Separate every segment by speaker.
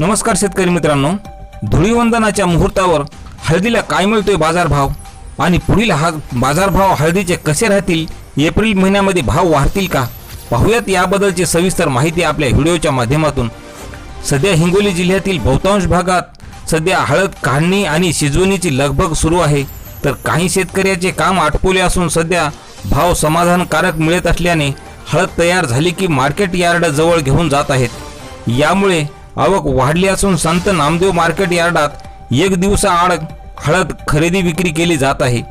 Speaker 1: नमस्कार शेतकरी मित्रांनो. धुळीवंदनाच्या मुहूर्तावर हळदीला काय मिळतोय बाजारभाव? आणि पुढील हा बाजारभाव हळदीचे कसे राहतील? एप्रिल महिन्यामध्ये भाव वाढतील का? पाहूयात याबद्दलची सविस्तर माहिती आपल्या व्हिडिओच्या माध्यमातून. सध्या हिंगोली जिल्ह्यातील बहुतांश भागात सध्या हळद काढणी आणि शिजवणीची लगबग सुरू आहे. तर काही शेतकऱ्याचे काम आटपोले असून सध्या भाव समाधानकारक मिळत असल्याने हळद तयार झाली की मार्केट यार्ड जवळ घेऊन जात आहेत. यामुळे आवक वाढली असून संत नामदेव मार्केट यार्डात एक दिवसाआड हळद खरेदी विक्री केली जात आहे.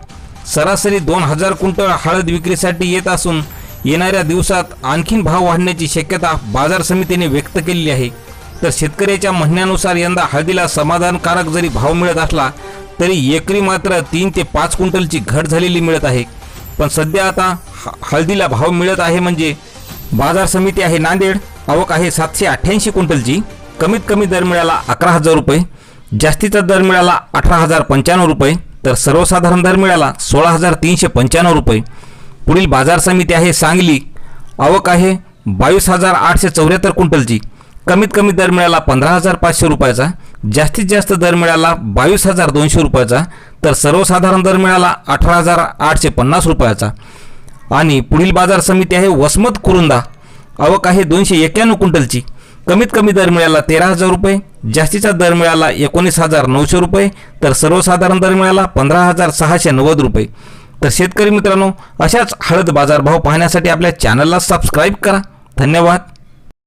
Speaker 1: सरासरी दोन हजार क्विंटल हळद विक्रीसाठी येत असून येणाऱ्या दिवसात आणखीन भाव वाढण्याची शक्यता बाजार समितीने व्यक्त केलेली आहे. तर शेतकऱ्याच्या म्हणण्यानुसार यंदा हळदीला समाधानकारक जरी भाव मिळत असला तरी एकरी मात्र तीन ते पाच क्विंटलची घट झालेली मिळत आहे. पण सध्या आता ह- हळदीला भाव मिळत आहे म्हणजे बाजार समिती आहे नांदेड आवक आहे सातशे अठ्ठ्याऐंशी क्विंटलची. कमीत कमी दर मिळाला अकरा हजार रुपये जास्तीचा दर मिळाला अठरा हजार पंच्याण्णव रुपये तर सर्वसाधारण दर मिळाला सोळा हजार तीनशे पंच्याण्णव रुपये. पुढील बाजार समिती आहे सांगली. आवक आहे बावीस हजार आठशे चौऱ्याहत्तर क्विंटलची. कमीत कमी दर मिळाला पंधरा हजार पाचशे रुपयाचा. जास्तीत जास्त दर मिळाला बावीस हजार दोनशे रुपयाचा. तर सर्वसाधारण दर मिळाला अठरा हजार आठशे पन्नास रुपयाचा. आणि पुढील बाजार समिती आहे वसमत कुरुंदा. आवक आहे दोनशे एक्क्याण्णव क्विंटलची. कमीत कमी दर मिळाला तेरा हजार रुपये जास्तीचा दर मिळाला एकोणीस हजार नऊशे रुपये तर सर्वसाधारण दर मिळाला पंधरा हजार सहाशे नव्वद रुपये. तर शेतकरी मित्रांनो अशाच हळद बाजारभाव पाहण्यासाठी आपल्या चॅनलला सबस्क्राईब करा. धन्यवाद.